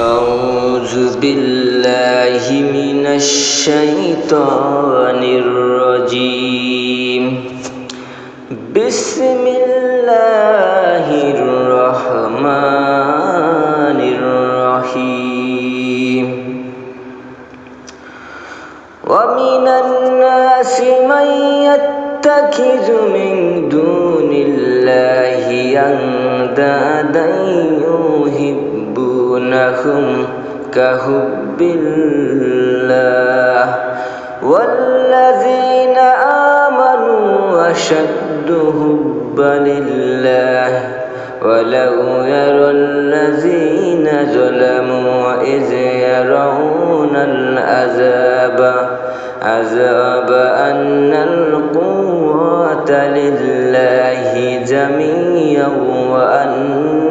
أعوذ بالله من الشيطان الرجيم. بسم الله الرحمن الرحيم. ومن الناس من يتخذ من دون الله أندادا يحبونهم كحب الله والذين آمنوا أشد حبا لله ولو يرى الذين ظلموا إذ يرون العذاب عذاب أن القوة لله جميعا وأن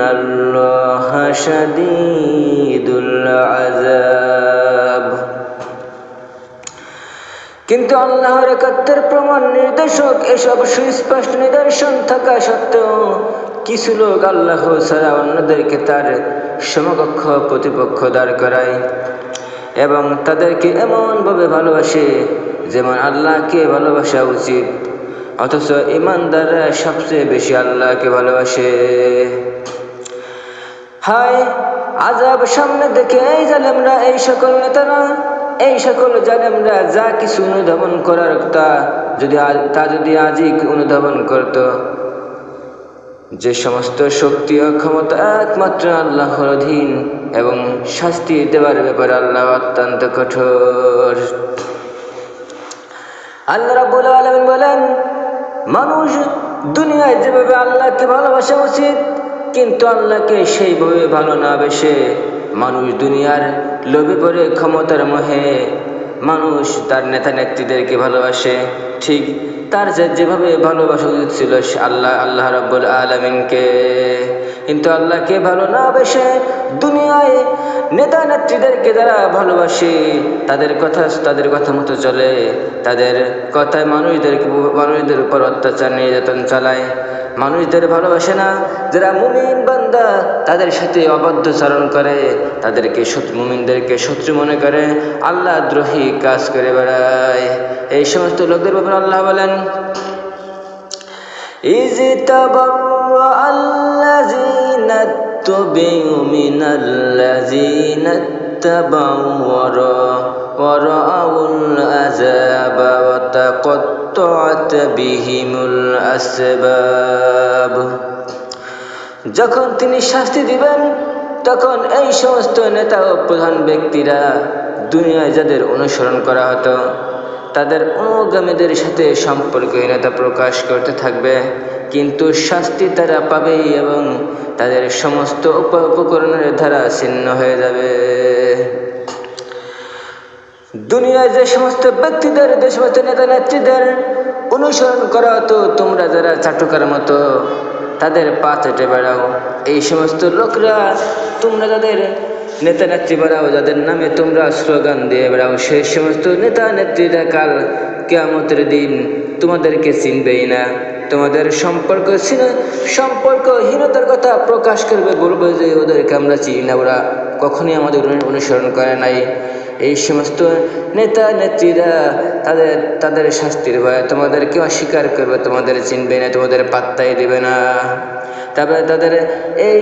الله شديد العذاب কিন্তু আল্লাহর একাত্তর প্রমাণ নির্দেশক এসব সুস্পষ্ট নিদর্শন থাকা সত্ত্বেও কিছু লোক আল্লাহ ছাড়া অন্যদেরকে তার সমকক্ষ প্রতিপক্ষ দাঁড় করায় এবং তাদেরকে এমনভাবে ভালোবাসে যেমন আল্লাহকে ভালোবাসা উচিত অথচ ইমানদাররা সবচেয়ে বেশি আল্লাহকে ভালোবাসে হায়, আজাব সামনে দেখে এই জালেমরা, এই সকল নেতারা, এই সকল জালেমরা যা কিছু অনুধাবন করার তা যদি তা যদি আজই অনুধাবন করত। যে সমস্ত শক্তি ও ক্ষমতা একমাত্র আল্লাহর অধীন এবং শাস্তি দেওয়ার ব্যাপারে আল্লাহ অত্যন্ত কঠোর। আল্লাহ রাব্বুল আলামিন বলেন, মানুষ দুনিয়ায় যেভাবে আল্লাহকে ভালোবাসা উচিত কিন্তু আল্লাহকে সেইভাবে ভালো না বেশে মানুষ দুনিয়ার লোভে পড়ে ক্ষমতার মোহে। মানুষ তার নেতা নেত্রীদেরকে ভালোবাসে। ঠিক তার যেভাবে ভালোবাসা উচিত ছিল আল্লাহ আল্লাহ রাব্বুল আলমিনকে। কিন্তু আল্লাহকে ভালো না বেসে দুনিয়ায় নেতা নেত্রীদেরকে যারা ভালোবাসে, তাদের কথা তাদের কথা মতো চলে। তাদের কথায় মানুষদেরকে, মানুষদের উপর অত্যাচার, নির্যাতন চালায়। মানুষদের ভালোবাসে না যারা মুমিন বান্দা তাদের সাথে অবাধ্যচারণ করে তাদেরকে শত্রু মুমিনদেরকে শত্রু মনে করে আল্লাহ দ্রোহী কাজ করে বেড়ায় এই সমস্ত লোকদের ব্যাপারে আল্লাহ বলেন إذ تبرأ الذين اتبعوا من الذين اتبعوا ورا- ورأوا العذاب وتقطعت بهم الأسباب যখন তিনি শাস্তি দিবেন তখন এই সমস্ত নেতা ও প্রধান ব্যক্তিরা দুনিয়ায় যাদের অনুসরণ করা হতো তাদের অনুগামীদের সাথে সম্পর্কহীনতা প্রকাশ করতে থাকবে কিন্তু শাস্তি তারা পাবে এবং তাদের সমস্ত উপ- উপকরণের ধারা ছিন্ন হয়ে যাবে দুনিয়ায় যে সমস্ত ব্যক্তিদের, যে সমস্ত নেতা নেত্রীদের অনুসরণ করা হতো, তোমরা যারা চাটুকার মতো তাদের পা চেটে বেড়াও। এই সমস্ত লোকরা, তোমরা যাদের নেতা নেত্রী বেড়াও যাদের নামে তোমরা স্লোগান দিয়ে বেড়াও সেই সমস্ত নেতা নেত্রীরা কাল কেয়ামতের দিন তোমাদেরকে চিনবেই না। তোমাদের সম্পর্ক সম্পর্কহীনতার কথা প্রকাশ করবে, বলবে যে, ওদেরকে আমরা চিনি না, ওরা কখনই আমাদের অনুসরণ করে নাই। এই সমস্ত নেতা নেত্রীরা তাদের তাদের শাস্তির ভয়ে তোমাদেরকে অস্বীকার করবে, তোমাদের চিনবে না, তোমাদের পাত্তাই দেবে না। তারপরে তাদের এই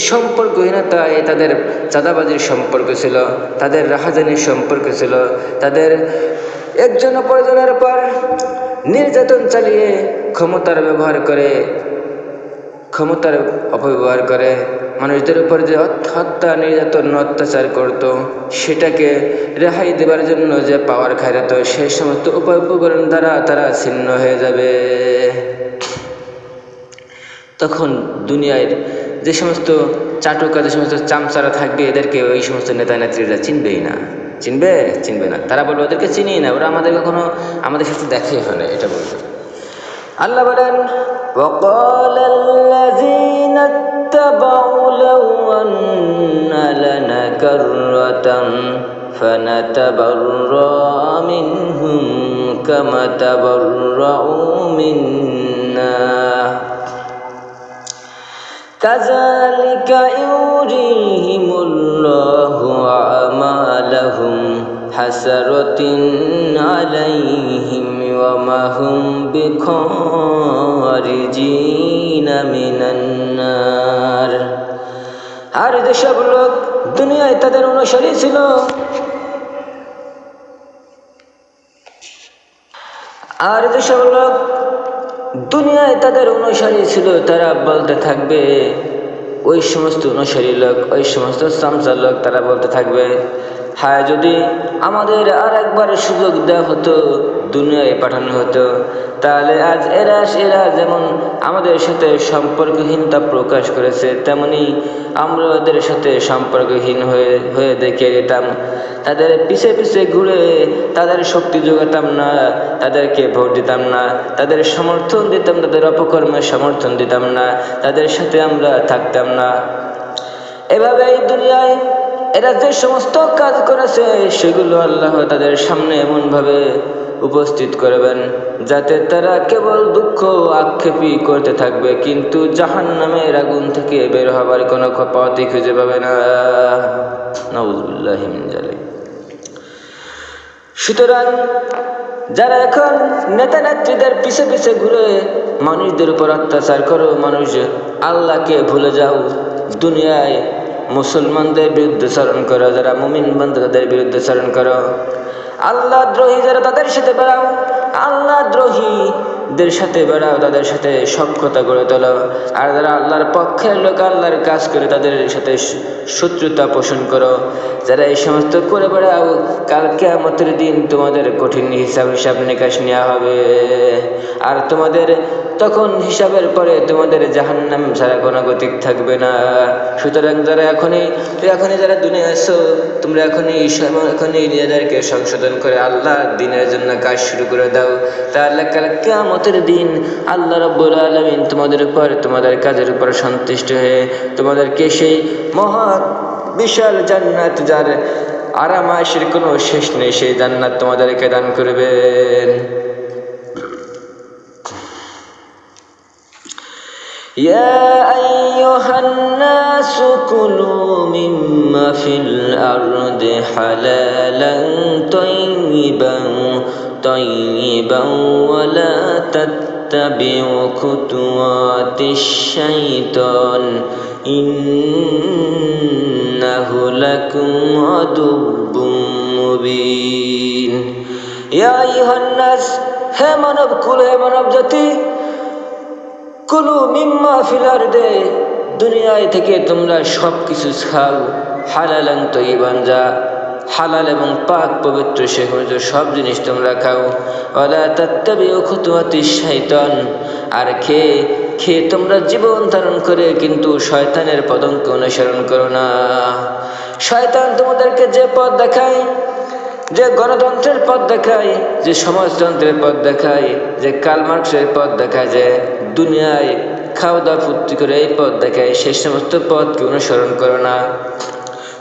সম্পর্কহীনতা, এই তাদের চাঁদাবাজির সম্পর্ক ছিল, তাদের রাহাজানির সম্পর্ক ছিল, তাদের একজন অপরজনের পর নির্যাতন চালিয়ে ক্ষমতার ব্যবহার করে, ক্ষমতার অপব্যবহার করে মানুষদের উপর যে হত- হত্যা নির্যাতন অত্যাচার করত সেটাকে রেহাই দেবার জন্য যে পাওয়ার খাইরত সেই সমস্ত উপায় উপকরণ দ্বারা তারা ছিন্ন হয়ে যাবে তখন দুনিয়ায় যে সমস্ত চাটুকা যে সমস্ত চামচারা থাকবে এদেরকে ওই সমস্ত নেতা নেত্রীরা চিনবেই না চিনবে চিনবে না তারা বলবে ওদেরকে চিনি না ওরা আমাদের কখনো আমাদের সাথে দেখে হয় না এটা বলবে আল্লাহ বলেন وقال الذين نتبع لو أن لنا كرة فنتبرأ منهم كما تبرأوا منا. كذلك يريهم الله أعمالهم عليهم وما هم بخارجين من النار আর যেসব লোক দুনিয়ায় তাদের অনুসারী ছিল আর যেসব লোক দুনিয়ায় তাদের অনুসারী ছিল তারা বলতে থাকবে ওই সমস্ত অনুসারী লোক ওই সমস্ত সামসার লোক তারা বলতে থাকবে হ্যাঁ যদি আমাদের আর একবার সুযোগ দেওয়া হতো, দুনিয়ায় পাঠানো হতো, তাহলে আজ এরা এরা যেমন আমাদের সাথে সম্পর্কহীনতা প্রকাশ করেছে, তেমনি আমরা ওদের সাথে সম্পর্কহীন হয়ে হয়ে দেখে যেতাম তাদের পিছে পিছে ঘুরে তাদের শক্তি যোগাতাম না, তাদেরকে ভোট দিতাম না, তাদের সমর্থন দিতাম, তাদের অপকর্মের সমর্থন দিতাম না, তাদের সাথে আমরা থাকতাম না। এভাবে এই দুনিয়ায় এরা যে সমস্ত কাজ করেছে, সেগুলো আল্লাহ তাদের সামনে এমনভাবে উপস্থিত করবেন, যাতে তারা কেবল দুঃখ আক্ষেপই করতে থাকবে, কিন্তু জাহান নামের আগুন থেকে বের হবার কোনো পথই খুঁজে পাবে না। সুতরাং, যারা এখন নেতা নেত্রীদের পিছে পিছে ঘুরে মানুষদের উপর অত্যাচার করো, মানুষ আল্লাহকে ভুলে যাও, দুনিয়ায় মুসলমানদের বিরুদ্ধে স্মরণ করো, যারা মুমিন বন্ধু তাদের বিরুদ্ধে স্মরণ করো। আল্লাহ দ্রোহী যারা তাদের সাথে বেড়াও, আল্লাহ দ্রোহীদের সাথে বেড়াও, তাদের সাথে সক্ষতা গড়ে তোলো। আর যারা আল্লাহর পক্ষের লোক, আল্লাহর কাজ করে তাদের সাথে শত্রুতা পোষণ করো। যারা এই সমস্ত করে বেড়াও কালকে কেমতের দিন তোমাদের কঠিন হিসাব হিসাব নিকাশ নেওয়া হবে। আর তোমাদের তখন হিসাবের পরে তোমাদের জাহান্নাম ছাড়া কোনো গতিক থাকবে না। সুতরাং যারা এখনই এখনই যারা দুনিয়া আসো তোমরা এখনই এখনই নিজেদেরকে সংশোধন করে আল্লাহ দিনের জন্য কাজ শুরু করে দাও। তাহলে কাল কেমতের দিন আল্লাহ রব্বুল আলমিন তোমাদের উপর তোমাদের কাজের উপর সন্তুষ্ট হয়ে তোমাদেরকে সেই মহা বিশাল জান্নাত যার আরাম আয়েসের কোনো শেষ নেই সেই জান্নাত তোমাদেরকে দান করবেন يا أيها الناس كلوا مما في الأرض حلالا طيبا طيبا ولا تتبعوا خطوات الشيطان إنه لكم عدو مبين يا أيها الناس হে মানব কুল হে মানব জাতি কুলু মিম্মা ফিলার দে দুনিয়ায় থেকে তোমরা সব কিছু খাও হালালান তৈবান যা হালাল এবং পাক পবিত্র সে হয়েছে সব জিনিস তোমরা খাও। শৈতন আর খেয়ে খেয়ে তোমরা জীবন ধারণ করে কিন্তু শয়তানের পদঙ্ক অনুসরণ করো না। শয়তান তোমাদেরকে যে পথ দেখায়, যে গণতন্ত্রের পথ দেখায়, যে সমাজতন্ত্রের পথ দেখায়, যে কালমার্কসের পথ দেখায়, যে দুনিয়ায় খাওয়া দাওয়া ফুর্তি করে এই পথ দেখায় সেই সমস্ত পথকে অনুসরণ করো না।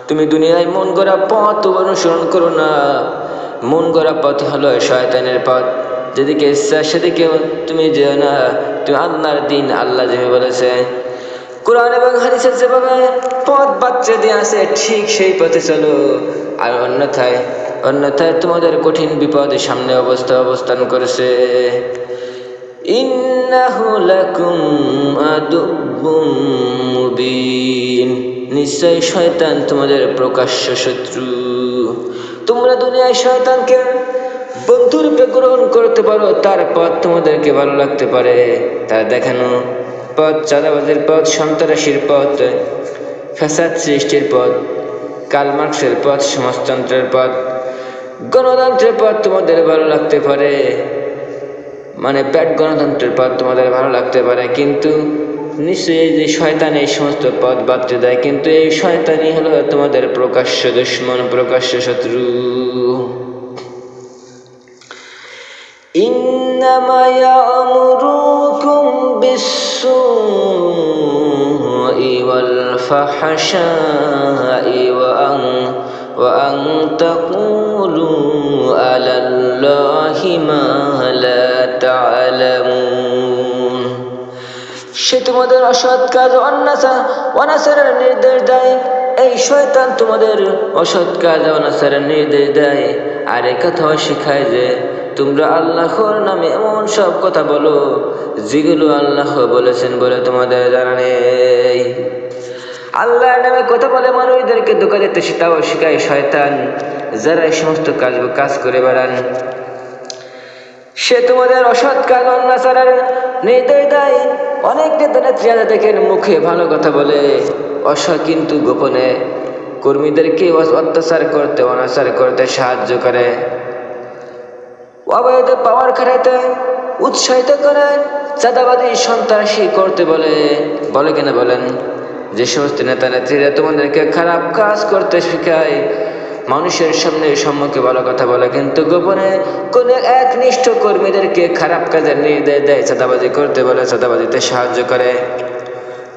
তুমি দুনিয়ায় মন গড়া পথ অনুসরণ করো না। মন গড়া পথ হলো শয়তানের পথ। যেদিকে ইচ্ছা সেদিকে তুমি যেও না। তুমি আল্লাহর দিন আল্লাহ যেভাবে বলেছে, কোরআন এবং হাদিসের যেভাবে পথ বাচ্চা দিয়ে আছে, ঠিক সেই পথে চলো। আর অন্যথায় অন্যথায় তোমাদের কঠিন বিপদের সামনে অবস্থা অবস্থান করেছে। নিশ্চয় শয়তান তোমাদের প্রকাশ্য শত্রু। তোমরা দুনিয়ায় শয়তানকে বন্ধুরূপে গ্রহণ করতে পারো, তার পথ তোমাদেরকে ভালো লাগতে পারে। তার দেখানো পথ চাঁদাবাজের পথ, সন্ত্রাসীর পথ, ফ্যাসাদ সৃষ্টির পথ, কালমার্কসের পথ, সমাজতন্ত্রের পথ, গণতন্ত্রের পথ তোমাদের ভালো লাগতে পারে। মানে ব্যাট গণতন্ত্রের পথ তোমাদের ভালো লাগতে পারে কিন্তু নিশ্চয়ই এই যে শয়তান এই সমস্ত পথ বাড়তে দেয় কিন্তু এই শয়তানই হলো তোমাদের প্রকাশ্য দুশ্মন প্রকাশ্য শত্রু إنما يأمركم بالسوء والفحشاء وأن وأن تقولوا على الله ما لا تعلمون সে তোমাদের অসৎ কাজ অন্যাচার অনাচারের নির্দেশ দেয় এই শয়তান তোমাদের অসৎ কাজ অনাচারের নির্দেশ দেয় আর এ কথাও শিখায় যে তোমরা আল্লাহর নামে এমন সব কথা বলো যেগুলো আল্লাহ বলেছেন বলে তোমাদের জানা নেই আল্লাহর নামে কথা বলে মানুষদেরকে ধোকা দিতে সেটাও শিখায় শয়তান। যারা এই সমস্ত কাজ কাজ করে বেড়ান। সে তোমাদের অসৎ কাজ অন্যাচারের নির্দেশ দেয় অনেক নেতা দেখেন মুখে ভালো কথা বলে। অসৎ কিন্তু গোপনে কর্মীদেরকে অত্যাচার করতে, অনাচার করতে সাহায্য করে। অবৈধ পাওয়ার খাটাইতে, উৎসাহিত করে চাঁদাবাদী সন্ত্রাসী করতে বলে। বলে কিনা বলেন? যে সমস্ত নেতা নেত্রীরা তোমাদেরকে খারাপ কাজ করতে শেখায়, মানুষের সামনে সম্মুখে ভালো কথা বলে, কিন্তু গোপনে কোন এক নিষ্ঠ কর্মীদেরকে খারাপ কাজের নির্দেশ দেয়, চাঁদাবাজি করতে বলে, চাঁদাবাজিতে সাহায্য করে।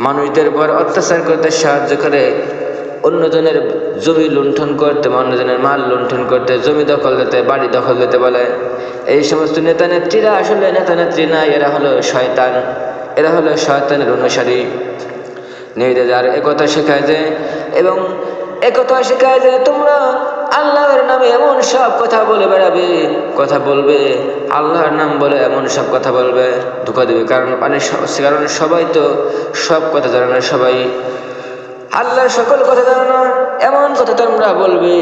মানুষদের উপর অত্যাচার করতে সাহায্য করে। অন্যজনের জমি লুণ্ঠন করতে, অন্যজনের মাল লুণ্ঠন করতে, জমি দখল দিতে, বাড়ি দখল দিতে বলে। এই সমস্ত নেতা নেত্রীরা আসলে নেতা নেত্রী না, এরা হলো শয়তান। এরা হলো শয়তানের অনুসারী। নিজেদের একথা শেখায় যে, এবং একথা শেখায় যে তোমরা আল্লাহর নামে এমন সব কথা বলে বেড়াবে, কথা বলবে, আল্লাহর নাম বলে এমন সব কথা বলবে, ধোকা দেবে। কারণ মানে কারণ সবাই তো সব কথা জানে না, সবাই আল্লাহর সকল কথা জানে না, এমন কথা তোমরা বলবে।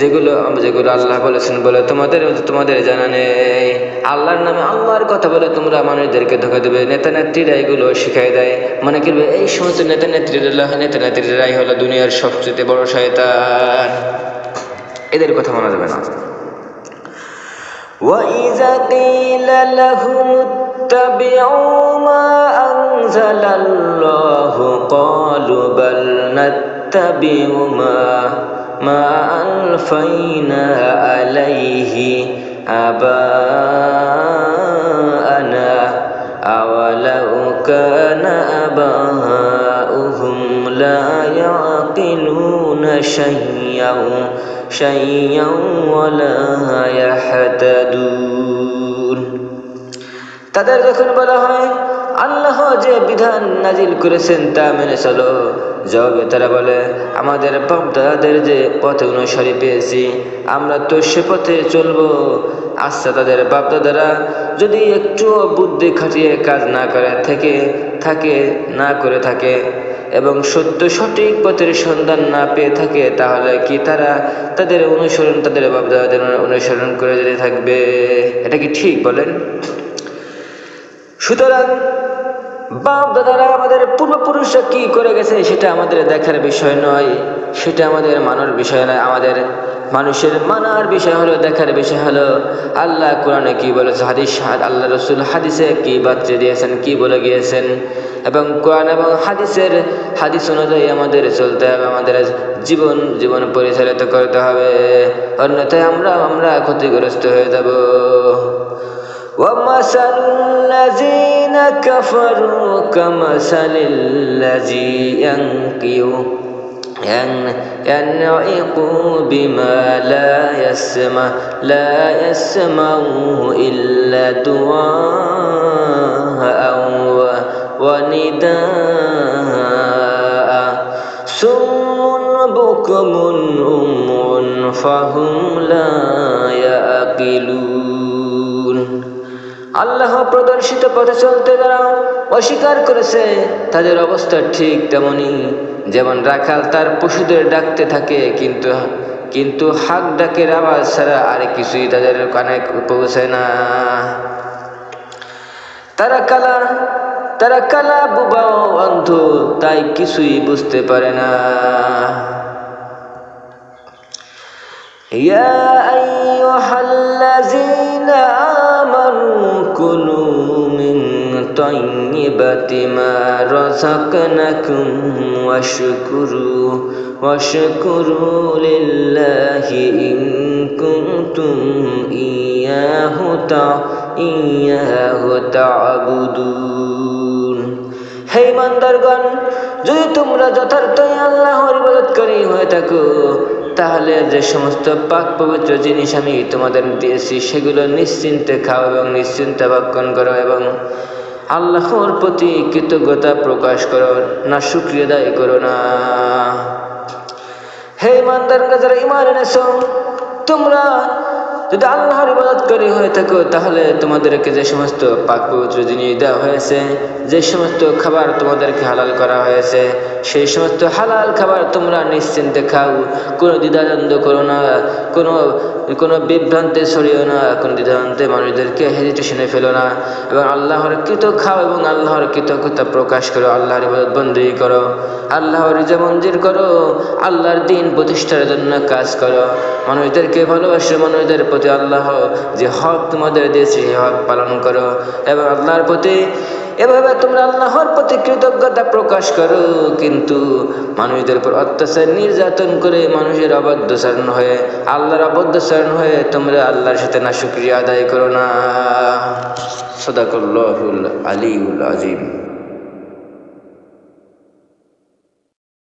যেগুলো যেগুলো আল্লাহ বলেছেন বলে তোমাদের তোমাদের জানা নেই আল্লাহর নামে আল্লাহর কথা বলে তোমরা মানুষদেরকে ধোকা দেবে নেতা নেত্রীরা এগুলো শিখাই দেয় মনে করবে এই সমস্ত নেতা নেত্রীরা নেতা নেত্রীরাই হলো দুনিয়ার সবচেয়ে বড় শয়তান এদের কথা মানা যাবে না وإذا قيل لهم اتبعوا ما أنزل الله قالوا بل نتبع ما ما ألفينا عليه آباءنا أولو كان آباؤهم لا يعقلون شيئا شيئا ولا يهتدون তাদের যখন বলা হয় আল্লাহ যে বিধান নাজিল করেছেন তা মেনে চলো জবাবে তারা বলে, আমাদের বাপদাদাদের যে পথে অনুসারী পেয়েছি, আমরা তো সে পথে চলবো। আচ্ছা তাদের বাপদাদারা যদি একটু বুদ্ধি খাটিয়ে কাজ না করে, থেকে, থাকে, না করে থাকে এবং সত্য সঠিক পথের সন্ধান না পেয়ে থাকে, তাহলে কি তারা তাদের অনুসরণ, তাদের বাপদাদাদের অনুসরণ করে যেতে থাকবে? এটা কি ঠিক বলেন? সুতরাং বাপ দাদারা আমাদের পূর্বপুরুষরা কি করে গেছে সেটা আমাদের দেখার বিষয় নয়। সেটা আমাদের মানার বিষয় নয়। আমাদের মানুষের মানার বিষয় হলো, দেখার বিষয় হলো, আল্লাহ কোরআনে কি বলেছে? হাদিস, আল্লাহ রসুল হাদিসে কি বাচ্চা দিয়েছেন, কি বলে গিয়েছেন? এবং কোরআন এবং হাদিসের হাদিস অনুযায়ী আমাদের চলতে হবে, আমাদের জীবন জীবন পরিচালিত করতে হবে। অন্যথায় আমরা আমরা ক্ষতিগ্রস্ত হয়ে যাব। ومثل الذين كفروا كمثل الذي ينقض ينعق بما لا يسمع لا يسمع إلا دعاء ونداء. سم بكم أم فهم لا يعقلون আল্লাহ প্রদর্শিত পথে চলতে যারা অস্বীকার করেছে তাদের অবস্থা ঠিক তেমনই যেমন রাখাল তার পশুদের ডাকতে থাকে কিন্তু কিন্তু হাক ডাকের আওয়াজ ছাড়া আর কিছুই তাদের কানে পৌঁছায় না তারা কালা তারা কালা বুবা অন্ধ তাই কিছুই বুঝতে পারে না يا أيها الذين آمنوا كلوا من طيبات ما رزقناكم واشكروا واشكروا لله إن كنتم إياه تع إياه تعبدون হে ইমানদারগণ যদি তোমরা যথার্থই আল্লাহর ইবাদতকারী হয়ে থাকো তাহলে যে সমস্ত পাক পবিত্র জিনিস আমি তোমাদের দিয়েছি, সেগুলো নিশ্চিন্তে খাও এবং নিশ্চিন্তে ভক্ষণ করো এবং আল্লাহর প্রতি কৃতজ্ঞতা প্রকাশ করো, না শুক্রিয়া দায়ী করো না। হে ইমানদার যারা ইমান এনেছ, তোমরা যদি আল্লাহর ইবাদত হয়ে থাকো, তাহলে তোমাদেরকে যে সমস্ত পাক পবিত্র জিনিস দেওয়া হয়েছে, যে সমস্ত খাবার তোমাদেরকে হালাল করা হয়েছে সেই সমস্ত হালাল খাবার তোমরা নিশ্চিন্তে খাও। কোনো দ্বিধাদ্বন্দ্ব করো না, কোনো কোনো বিভ্রান্তে ছড়িও না, কোনো দ্বিধান্তে মানুষদেরকে হেজিটেশনে ফেলো না। এবং আল্লাহর কৃত খাও এবং আল্লাহর কৃতজ্ঞতা প্রকাশ করো, আল্লাহর বন্দী করো। আল্লাহর যে মঞ্জির করো, আল্লাহর দিন প্রতিষ্ঠার জন্য কাজ করো। মানুষদেরকে ভালোবাসো, মানুষদের প্রতি আল্লাহ যে হক তোমাদের দিয়েছে হক পালন করো। এবং আল্লাহর প্রতি এভাবে তোমরা আল্লাহর প্রতি কৃতজ্ঞতা প্রকাশ করো, কিন্তু মানুষদের উপর অত্যাচার, নির্যাতন করে মানুষের অবদ্ধচারণ হয়ে, আল্লাহর অবদ্ধচারণ হয়ে তোমরা আল্লাহর সাথে না শুক্রিয়া আদায় করো না। সদাকল্লাহুল আলিউল আজিম